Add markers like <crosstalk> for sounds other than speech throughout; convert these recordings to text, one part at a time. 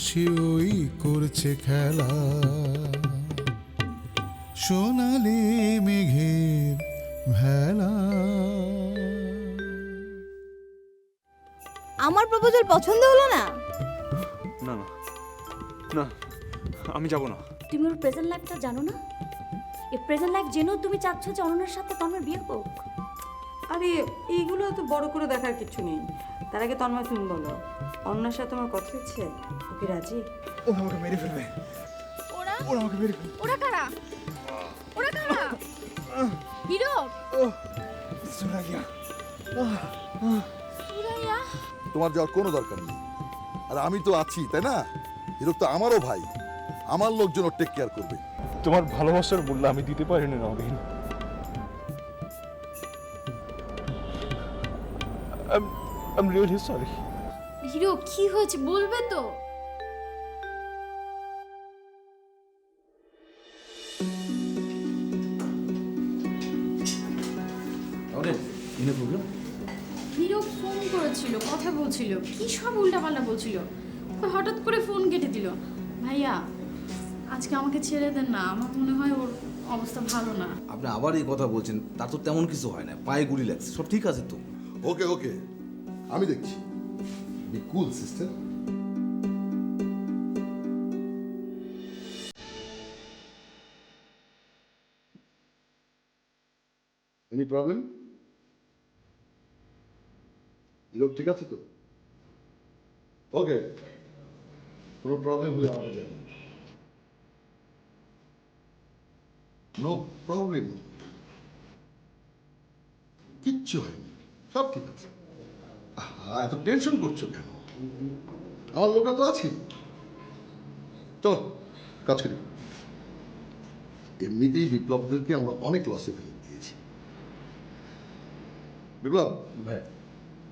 আকাশে ওই করছে খেলা। সোনালি মেঘের ভেলা। আমার প্রপোজাল পছন্দ হলো না? না না না আমি যাব না। তুমি ওর প্রেজেন্ট লাইফটা জানো না? এই প্রেজেন্ট লাইফ জেনেও তুমি চাচ্ছ যে অনন্যার সাথে তন্ময়ের বিয়ে হোক। আরে এইগুলো তো বড় করে দেখার কিছু নেই। তার আগে তন্ময় তুমি বলো। অন্যার সাথে আমার কথা হচ্ছে? ওকে রাজি? ও আমাকে মেরে ফেলবে। ওরা? ওরা আমাকে মেরে ফেলবে। ওরা কারা? ওরা কারা? হিরো? গিয়া সুরাইয়া। তোমার যাওয়ার কোনো দরকার নেই। আর আমি তো আছি তাই না? হিরো তো আমারও ভাই। আমার লোকজন ওর টেক কেয়ার করবে। তোমার ভালোবাসার মূল্য আমি দিতে পারিনি Nabin. I am really sorry hero কি হয়েছে বলবে তো? হিরো ফোন করেছিল কথা বলছিল। কি সব উল্টাপাল্টা বলছিল? হঠাৎ করে ফোন কেটে দিল। ভাইয়া আজকে আমাকে ছেড়ে দেন না আমার মনে হয় ওর অবস্থা ভালো না। আপনি আবার এই কথা বলছেন তার তো তেমন কিছু হয় না পায়ে গুলি লাগছে সব ঠিক আছে তো? ওকে ওকে আমি দেখছি। Be cool sister any problem লোক ঠিক আছে তো ওকে কোনো প্রবলেম হলে আমাকে জানান। নো প্রবলেম কিচ্ছু হয়নি। সব ঠিক আছে। এত টেনশন করছ কেন? আমার লোকটা তো আছে। চলো কাজ করি। এমনিতেই বিপ্লবদেরকে আমরা অনেক লসে ফেলে দিয়েছি। বিপ্লব ভাই।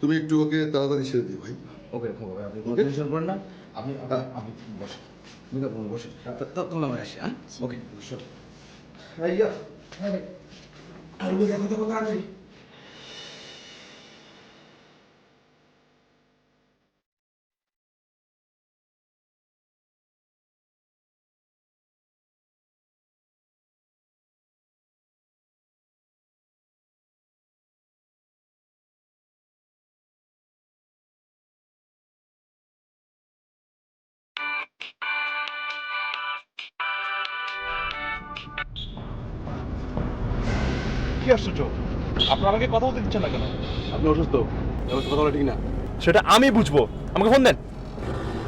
তুমি একটু ওকে তাড়াতাড়ি ছেড়ে দিও ভাই। ওকে ভাই আপনি কোনো টেনশন করেন না। আপনি হ্যাঁ। আপনি বসেন। তুমি আপনি বসেন। তা- তা- তাহলে আমি আসি হ্যাঁ? ওকে কি আশ্চর্য? আপনার আমাকে কথা বলতে দিচ্ছেন না কেন? আপনি অসুস্থ। কথা বলা ঠিক না। সেটা আমি বুঝব। আমাকে ফোন দেন।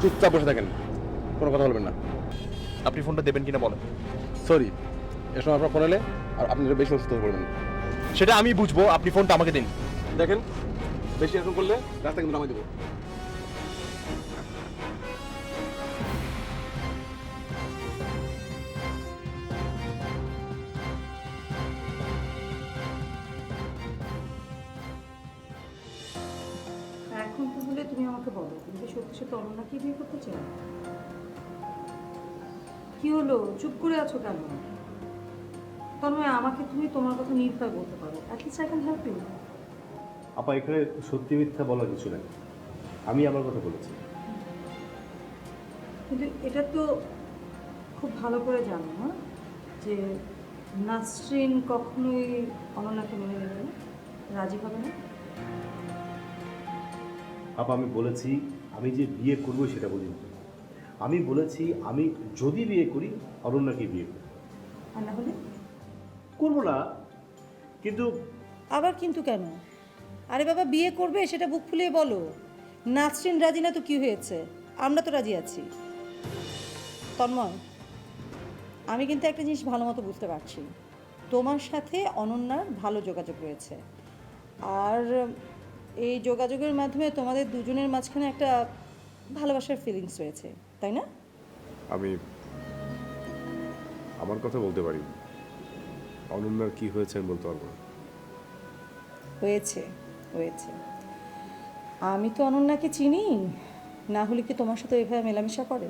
চুপচাপ বসে থাকেন। কোনো কথা বলবেন না। আপনি ফোনটা দেবেন কিনা বলেন। সরি। এর সময় আপনার ফোন এলে আর আপনি বেশি অসুস্থ হয়ে পড়বেন। সেটা আমি বুঝব। আপনি ফোনটা আমাকে দিন। দেখেন বেশি এরকম করলে রাস্তা কিন্তু নামাই দেবো। তুমি আমাকে বলো তুমি কি সত্যি সত্যি অনন্যাকে বিয়ে করতে চাও? কি হলো? চুপ করে আছো কেন? তন্ময় আমাকে তুমি তোমার কথা নির্ভয় বলতে পারো। At least I can help you আপা এখানে সত্যি মিথ্যা বলার কিছু নেই। আমি আমার কথা বলেছি। কিন্তু এটা তো খুব ভালো করে জানো না? যে নাসরিন কখনোই অনন্যাকে মেনে নেবে না। রাজি হবে না। আপা আমি বলেছি আমি যে বিয়ে করব সেটা বলিনি আমি বলেছি আমি যদি বিয়ে করি অরণ্যাকে বিয়ে করি আর না হলে? করব না কিন্তু আবার কিন্তু কেন? আরে বাবা বিয়ে করবে সেটা বুক ফুলিয়ে বলো। নাসরিন রাজি না তো কি হয়েছে? আমরা তো রাজি আছি। তন্ময় আমি কিন্তু একটা জিনিস ভালো মতো বুঝতে পারছি। তোমার সাথে অনন্যার ভালো যোগাযোগ রয়েছে। আর এই যোগাযোগের মাধ্যমে তোমাদের দুজনের মাঝখানে একটা ভালোবাসার ফিলিংস রয়েছে তাই না? আমি আমার কথা বলতে পারি। অনন্যার কি হয়েছে আমি বলতে পারব না। হয়েছে হয়েছে। আমি তো অনন্যাকে চিনি না হলে কি তোমার সাথে এভাবে মেলামেশা করে?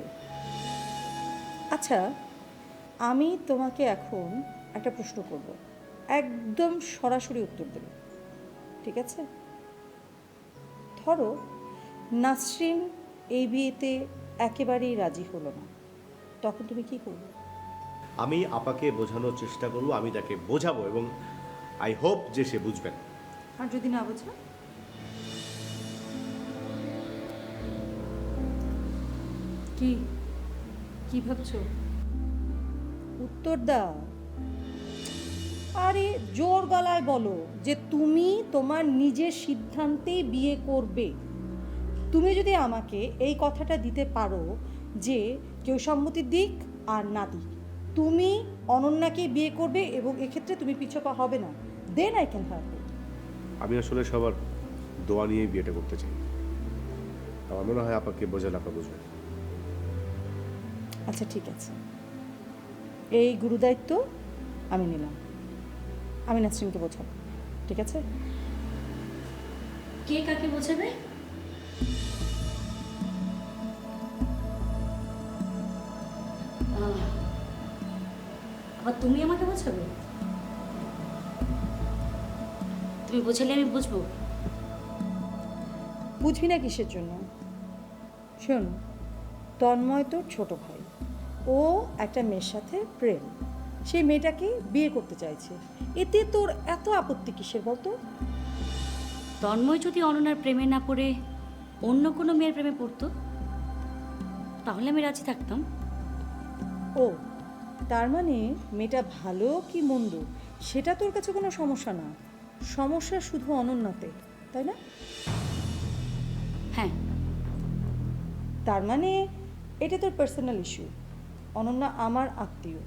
আচ্ছা আমি তোমাকে এখন একটা প্রশ্ন করব। একদম সরাসরি উত্তর দেবে। ঠিক আছে? ধরো নাসরিন এই বিয়েতে একেবারেই রাজি হলো না। তখন তুমি কি করবে? আমি আপাকে বোঝানোর চেষ্টা করব আমি তাকে বোঝাবো এবং আই হোপ যে সে বুঝবেন আর যদি না বোঝো? কি? কি ভাবছ? উত্তর দাও। আরে জোর গলায় বলো যে তুমি তোমার নিজের সিদ্ধান্তেই বিয়ে করবে। তুমি যদি আমাকে এই কথাটা দিতে পারো যে কেউ সম্মতি দিক আর না দিক তুমি অনন্যাকে বিয়ে করবে এবং এক্ষেত্রে তুমি পিছপা হবে না। দেন আই ক্যান হ্যাভ আমি আসলে সবার দোয়া নিয়েই বিয়েটা করতে চাই। আমার মনে হয় আপাকে বোঝালে আপা বুঝবেন। আচ্ছা ঠিক আছে। এই গুরুদায়িত্ব আমি নিলাম। আমি নাসরিনকে বোঝাবো ঠিক আছে? কে কাকে বোঝাবে? আবার তুমি আমাকে বোঝাবে? তুমি বোঝালে আমি বুঝব। বুঝবি না কিসের জন্য? শোন তন্ময় তোর ছোট ভাই। ও একটা মেয়ের সাথে প্রেম। সেই মেয়েটাকে বিয়ে করতে চাইছে। এতে তোর এত আপত্তি কিসের বলতো? তন্ময় যদি অননার প্রেমে না পড়ে অন্য কোনো মেয়ের প্রেমে পড়তো? তাহলে আমি রাজি থাকতাম। ও তার মানে মেয়েটা ভালো কি মন্দ? সেটা তোর কাছে কোনো সমস্যা না। সমস্যা শুধু অনন্যাতে তাই না? হ্যাঁ। তার মানে এটা তোর পার্সোনাল ইস্যু অনন্যা আমার আত্মীয়।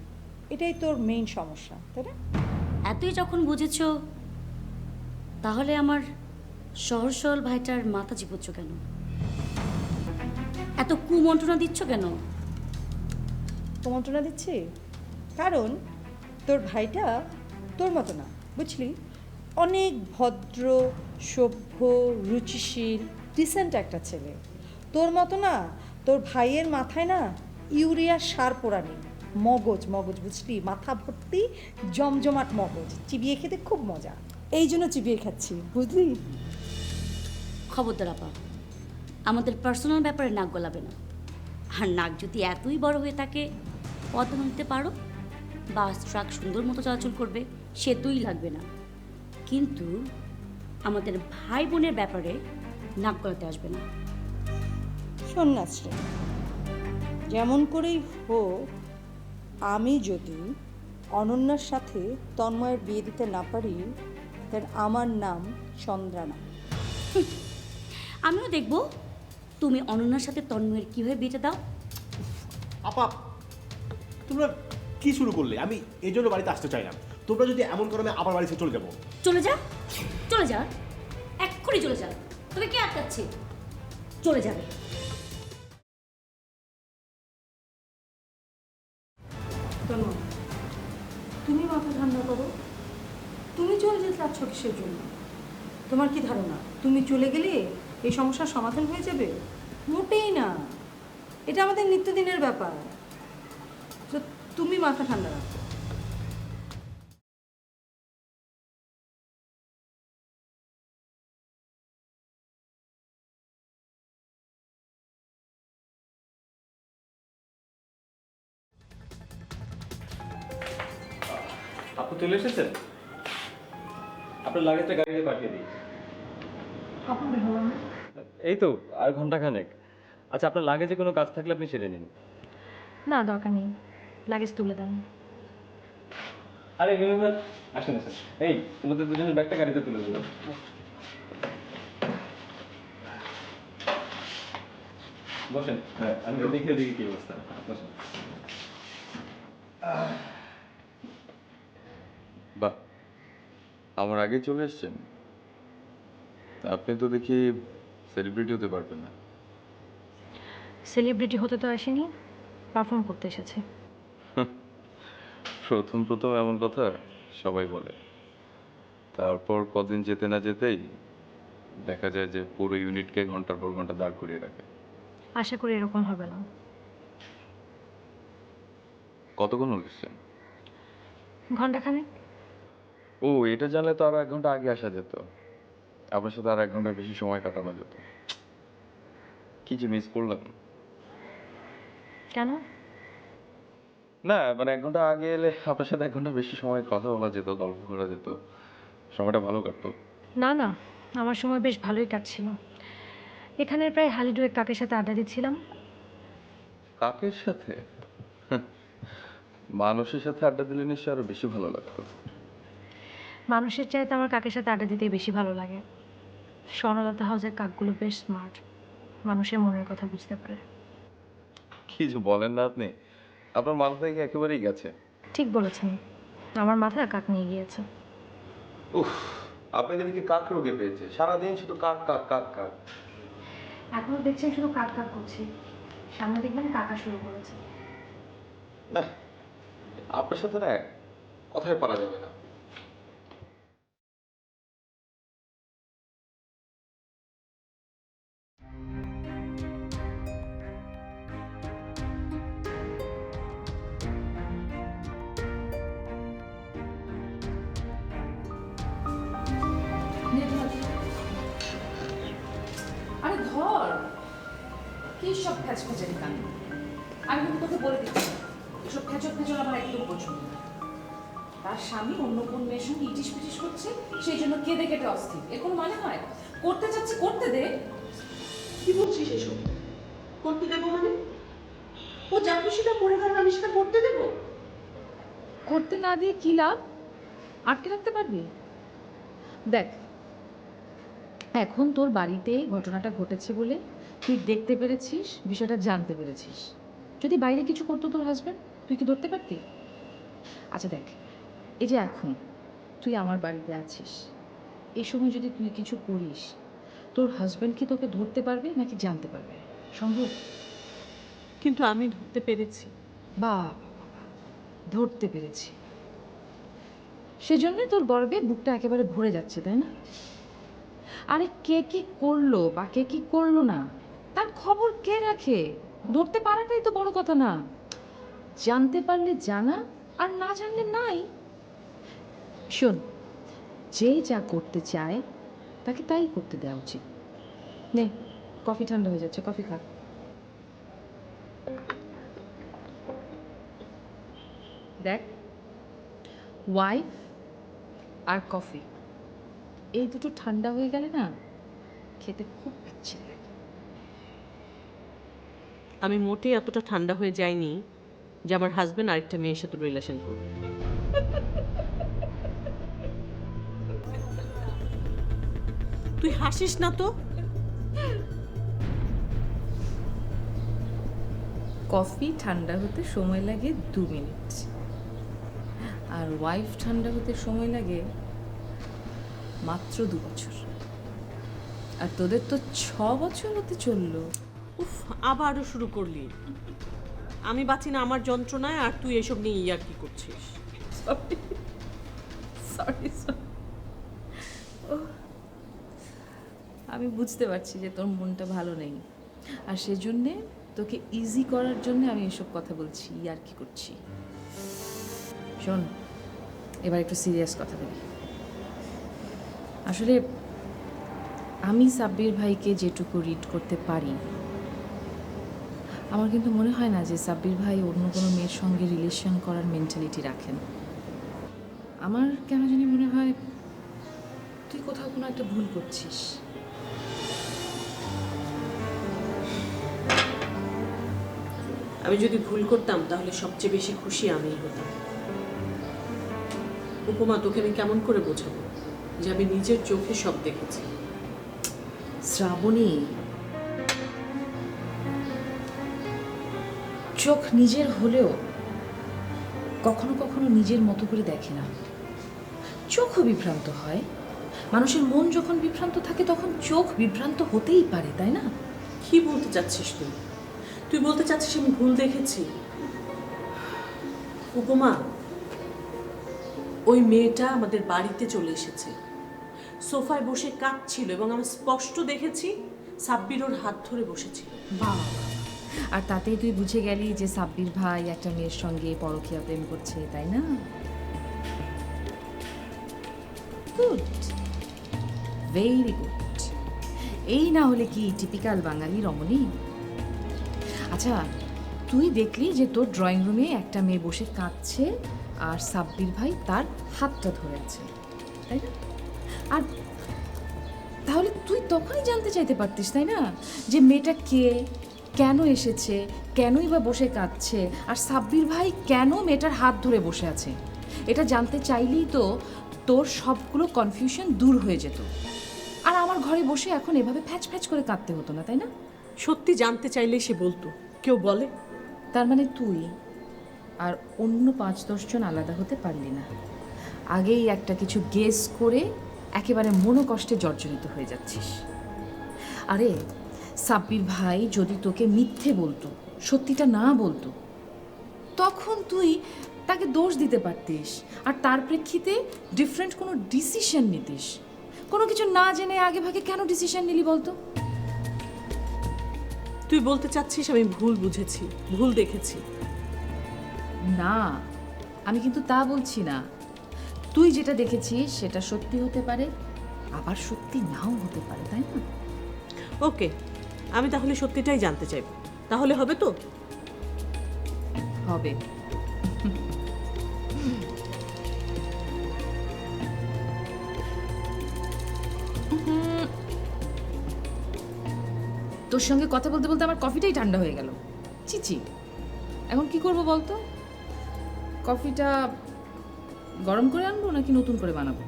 এটাই তোর মেইন সমস্যা তাই না? এতই যখন বুঝেছ তাহলে আমার সহজ সরল ভাইটার মাথা চিবোচ্ছ কেন? এত কুমন্ত্রণা দিচ্ছ কেন? কুমন্ত্রণা দিচ্ছি? কারণ তোর ভাইটা তোর মতো না বুঝলি? অনেক ভদ্র সভ্য রুচিশীল ডিসেন্ট একটা ছেলে। তোর মতো না তোর ভাইয়ের মাথায় না ইউরিয়া সার পোড়া নেই মগজ মগজ বুঝলি? মাথা ভর্তি জমজমাট মগজ। চিবিয়ে খেতে খুব মজা। এই জন্য চিবিয়ে খাচ্ছি বুঝলি? খবরদার আপা আমাদের পার্সোনাল ব্যাপারে নাক গলাবে না। আর নাক যদি এতই বড় হয়ে থাকে পথ নিতে পারো বাস ট্রাক সুন্দর মতো চলাচল করবে সে তুই লাগবে না। কিন্তু আমাদের ভাই বোনের ব্যাপারে নাক গলাতে আসবে না। সন্ন্যাসী যেমন করেই হোক আমি যদি অনন্যার সাথে তন্ময়ের বিয়ে দিতে না পারি দেন আমার নাম চন্দ্রানা। আমিও দেখব। তুমি অনন্যার সাথে তন্ময়ের কীভাবে বিয়েটা দাও? আপা তোমরা কি শুরু করলে? আমি এই জন্য বাড়িতে আসতে চাইলাম তোমরা যদি এমন করো আমি আবার বাড়ি ছেড়ে চলে যাব। চলে যা চলে যা এক্ষুনি চলে যা। তোকে কে আটকাচ্ছে? চলে যাবে। তুমি মাথা ঠান্ডা করো। তুমি চলে যেতে চাচ্ছ কিসের জন্য? তোমার কি ধারণা? তুমি চলে গেলে এই সমস্যার সমাধান হয়ে যাবে? মোটেই না। এটা আমাদের নিত্যদিনের ব্যাপার। তো তুমি মাথা ঠান্ডা রাখো। আপু চলে এসেছেন? আপনার লাগেজটা গাড়িতে পাঠিয়ে দিই। এই তো আর ঘণ্টা খানেক আচ্ছা আপনার লাগেজে কোনো কাজ থাকলে আপনি সেরে নিন। না দরকার নেই। লাগেজ তুলে দেন। আরে আসেন আসেন। এই তোমাদের দুজনের ব্যাগটা গাড়িতে তুলে দিলাম। বসেন হ্যাঁ আমি দেখে দেখি কি অবস্থা। বসেন। আমার আগে চলে এসছেন? আপনি তো দেখি সেলিব্রিটি হতে পারবেন না। সেলিব্রিটি হতে তো আসেনি পারফর্ম করতে এসেছে। <laughs> প্রথম প্রথম এমন কথা সবাই বলে। তারপর কদিন যেতে না যেতেই দেখা যায় যে পুরো ইউনিটকে ঘণ্টার পর ঘণ্টা দাঁড় করিয়ে রাখে। আশা করি এরকম হবে না। কতক্ষণ উঠছেন ঘন্টাখানেক। ও এটা জানলে তো আরও এক ঘণ্টা আগে আসা যেত। আপনার সাথে আর এক ঘণ্টা বেশি সময় কাটানো যেত। কি যে মিস করলাম। কেন? না মানে এক ঘণ্টা আগে এলে আপনার সাথে এক ঘণ্টা বেশি সময় কথা বলা যেত গল্প করা যেত। সময়টা ভালো কাটতো। না না আমার সময় বেশ ভালোই কাটছিল। এখানে প্রায় হালি হালিডুয়ে কাকের সাথে আড্ডা দিচ্ছিলাম। কাকের সাথে? মানুষের সাথে আড্ডা দিলে নিশ্চয়ই আরও বেশি ভালো লাগতো। মানুষের চাইতে আমার কাকের সাথে আড্ডা দিতেই বেশি ভালো লাগে। স্বর্ণলতা হাউসের কাকগুলো বেশ স্মার্ট মানুষের মনের কথা বুঝতে পারে। কি যে বলেন না আপনি। আপনার মাথা থেকে একেবারেই গেছে। ঠিক বলেছেন। আমার মাথায় কাক নিয়ে গিয়েছে। উফ আপনাকে দেখি কাক রোগে পেয়েছে। সারাদিন শুধু কাক কাক কাক কাক। এখনও দেখছেন শুধু কাক কাক করছি। সামনে দেখবেন কাকা শুরু করেছে। না আপনার সাথে না কথায় পারা যাবে না। ফ্যাচ ফ্যাচারি আমি কিন্তু তোকে বলে দিচ্ছি এসব ফ্যাচর ফ্যাচর আমার একদম পছন্দ না। তার স্বামী অন্য কোন মেয়ের সঙ্গে ইটিস পিটিস করছে সেই জন্য কেঁদে কেটে অস্থির। এর কোনো মানে হয়? করতে চাচ্ছে করতে দে। কি বলছিস এসব? করতে দেবো মানে? ও যা খুশিটা পড়ে গেল আমি সেটা করতে দেবো? করতে না দিয়ে কি লাভ? আটকে রাখতে পারবি? দেখ এখন তোর বাড়িতে ঘটনাটা ঘটেছে বলে তুই দেখতে পেরেছিস বিষয়টা জানতে পেরেছিস। যদি বাইরে কিছু করতো তোর হাজব্যান্ড তুই কি ধরতে পারতি? আচ্ছা দেখ এই যে এখন তুই আমার বাড়িতে আছিস এই সময় যদি তুই কিছু করিস তোর হাজব্যান্ড কি তোকে ধরতে পারবে নাকি জানতে পারবে? সম্ভব? কিন্তু আমি ধরতে পেরেছি। বা ধরতে পেরেছি। সেজন্যই তোর গর্বে বুকটা একেবারে ভরে যাচ্ছে তাই না? আরে কে কি করল বা কে কি করল না? তার খবর কে রাখে? ধরতে পারাটাই তো বড় কথা না। জানতে পারলে জানা, আর না জানলে নাই। শোন, যে যা করতে চায়, তাকে তাই করতে দেওয়া উচিত। নে, কফি ঠান্ডা হয়ে যাচ্ছে, কফি খা। দেখ ওয়াইফ আর কফি, এই দুটো ঠান্ডা হয়ে গেলে না, খেতে খুব ইচ্ছে লাগে আমি মোটেই এতটা ঠান্ডা হয়ে যাইনি যে আমার হাজবেন্ড আরেকটা মেয়ের সাথে রিলেশন করবে। তুই হাসিস না তো? কফি ঠান্ডা হতে সময় লাগে দু মিনিট। আর ওয়াইফ ঠান্ডা হতে সময় লাগে মাত্র দু বছর। আর তোদের তো ছ বছর হতে চলল। উফ, আবারও শুরু করলি। আমি বাঁচি না আমার যন্ত্রণায় আর তুই এসব নিয়ে ইয়ার কি করছিস? সরি আমি বুঝতে পারছি যে তোর মনটা ভালো নেই। আর সেজন্যে তোকে ইজি করার জন্য আমি এসব কথা বলছি আর কি করছি। শোন, এবার একটু সিরিয়াস কথা বলি। আসলে আমি সাব্বির ভাইকে যেটুকু রিড করতে পারি আমার কিন্তু মনে হয় না যে সাব্বির ভাই অন্য কোনো মেয়ের সঙ্গে রিলেশন করার মেন্টালিটি রাখেন। আমার কেন জানি মনে হয় তুই কোথাও কোনো একটা ভুল করছিস। আমি যদি ভুল করতাম তাহলে সবচেয়ে বেশি খুশি আমিই হতাম। উপমা তোকে আমি কেমন করে বোঝাবো? যে আমি নিজের চোখে সব দেখেছি। শ্রাবণী চোখ নিজের হলেও কখনো কখনো নিজের মতো করে দেখে না। চোখও বিভ্রান্ত হয়। মানুষের মন যখন বিভ্রান্ত থাকে তখন চোখ বিভ্রান্ত হতেই পারে তাই না? কি বলতে চাচ্ছিস তুই? তুই বলতে চাচ্ছিস আমি ভুল দেখেছি? উপমা ওই মেয়েটা আমাদের বাড়িতে চলে এসেছে। সোফায় বসে কাঁদছিল এবং আমি স্পষ্ট দেখেছি সাব্বির ওর হাত ধরে বসেছিল। বাবা। আর তাতেই তুই বুঝে গেলি যে সাব্বির ভাই একটা মেয়ের সঙ্গে পরকীয়া প্রেম করছে, তাই না? গুড ভেরি গুড এই না হলে কি টিপিক্যাল বাঙালি রমণী? আচ্ছা তুই দেখলি যে তোর ড্রয়িং রুমে একটা মেয়ে বসে কাঁদছে আর সাব্বির ভাই তার হাতটা ধরে আছে, তাই না? আর তাহলে তুই তখনই জানতে চাইতে পারতিস, তাই না? যে মেয়েটা কে? কেন এসেছে? কেনই বা বসে কাঁদছে? আর সাব্বির ভাই কেন মেয়েটার হাত ধরে বসে আছে? এটা জানতে চাইলেই তো তোর সবগুলো কনফিউশন দূর হয়ে যেত। আর আমার ঘরে বসে এখন এভাবে ফ্যাচ ফ্যাচ করে কাঁদতে হতো না তাই না? সত্যি জানতে চাইলেই সে বলতো। কেউ বলে? তার মানে তুই আর অন্য পাঁচ দশজন আলাদা হতে পারলি না। আগেই একটা কিছু গেস করে একেবারে মনোকষ্টে জর্জরিত হয়ে যাচ্ছিস। আরে সাব্বির ভাই যদি তোকে মিথ্যে বলতো সত্যিটা না বলতো তখন তুই তাকে দোষ দিতে পারতিস। আর তার প্রেক্ষিতে ডিফারেন্ট কোনো ডিসিশন নিতিস। কোনো কিছু না জেনে আগে ভাগে কেন ডিসিশন নিলি বলতো? তুই বলতে চাচ্ছিস আমি ভুল বুঝেছি ভুল দেখেছি। না আমি কিন্তু তা বলছি না। তুই যেটা দেখেছিস সেটা সত্যি হতে পারে আবার সত্যি নাও হতে পারে তাই না? ওকে আমি তাহলে সত্যিটাই জানতে চাইব। তাহলে হবে তো? হবে। তোর সঙ্গে কথা বলতে বলতে আমার কফিটাই ঠান্ডা হয়ে গেল। চিচি এখন কি করব বলতো? কফিটা গরম করে আনব নাকি নতুন করে বানাবো?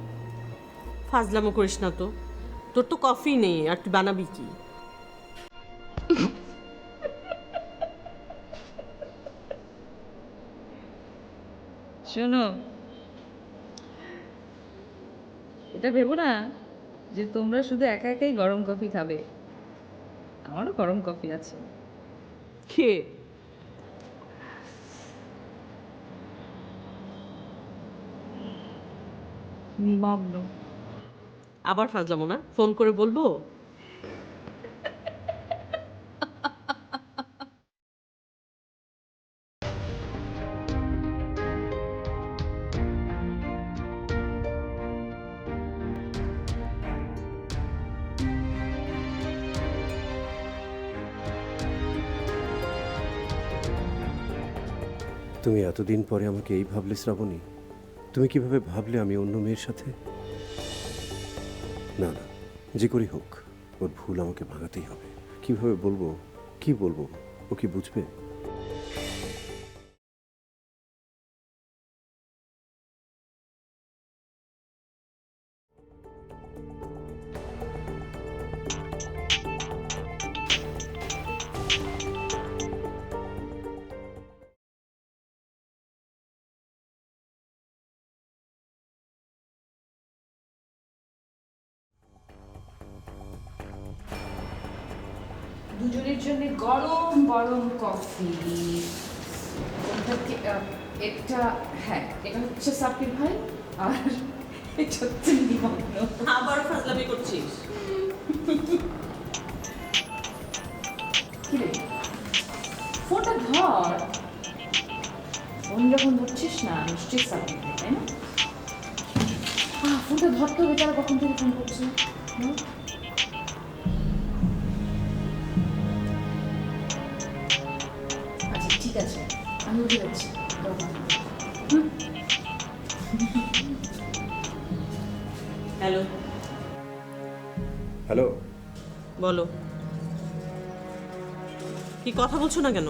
ফাজলামো করিস না তো। তোর তো কফি নেই আর তুই বানাবি কি? শোনো। এটা ভেবো না যে তোমরা শুধু একা একাই গরম কফি খাবে। আমারও গরম কফি আছে। কে? নিমগ্ন আবার ফাজলামো না? ফোন করে বলব? তুমি এতদিন পরে আমাকে এই ভাবলে শ্রাবণী, তুমি কীভাবে ভাবলে আমি অন্য মেয়ের সাথে? না না, যে করি হোক, ওর ভুল আমাকে ভাঙাতেই হবে। কীভাবে বলব, কি বলব, ও কি বুঝবে? দুজনের জন্য গরম গরম কফি এটা হ্যাঁ এটা হচ্ছে সাকিব ভাই আর এটা হচ্ছে নিমগ্ন। আবার ফাজলামি করছিস? ফোনটা ধর। ফোন যখন ধরছিস না নিশ্চয়ই সাকিব তাই না? ফোনটা ধরতে হবে তারা কখন থেকে ফোন করছে হুম? আছে। আমি উঠে যাচ্ছি। হ্যালো। হ্যালো। বলো। কি কথা বলছো না কেন?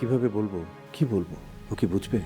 কীভাবে বলব? কি বলব? ও কি বুঝবে?